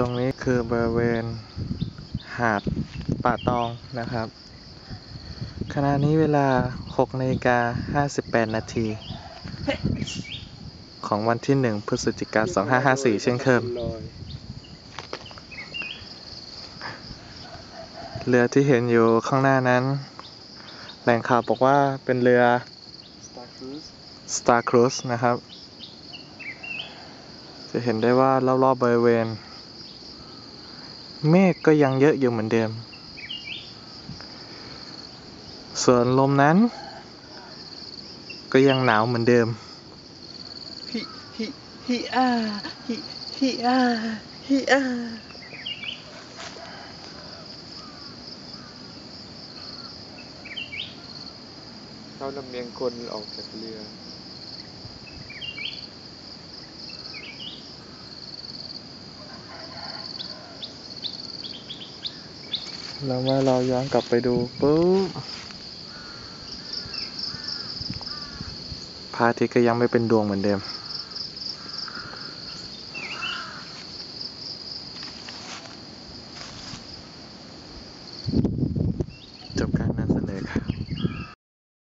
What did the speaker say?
รงนี้คือบริเวณหาดป่าตองนะครับ ขณะนี้เวลา6นาฬิกา58 นาที ของวันที่ 1 พฤศจิกายน2554 เช่นเคยเรือที่เห็นอยู่ข้างหน้านั้น แหล่งข่าวบอกว่าเป็นเรือ Star Cruise นะครับ จะเห็นได้ว่ารอบๆบริเวณ เมฆก็ยังเยอะอยู่เหมือนเดิม ส่วนลมนั้น ก็ยังหนาวเหมือนเดิม ฮิฮิฮิอาฮิฮิอาฮิอาเขาลำเลียงคนออกจากเรือ แล้วเมื่อเราย้อนกลับไปดูปุ๊บพระอาทิตก็ยังไม่เป็นดวงเหมือนเดิม จบการนำเสนอครับ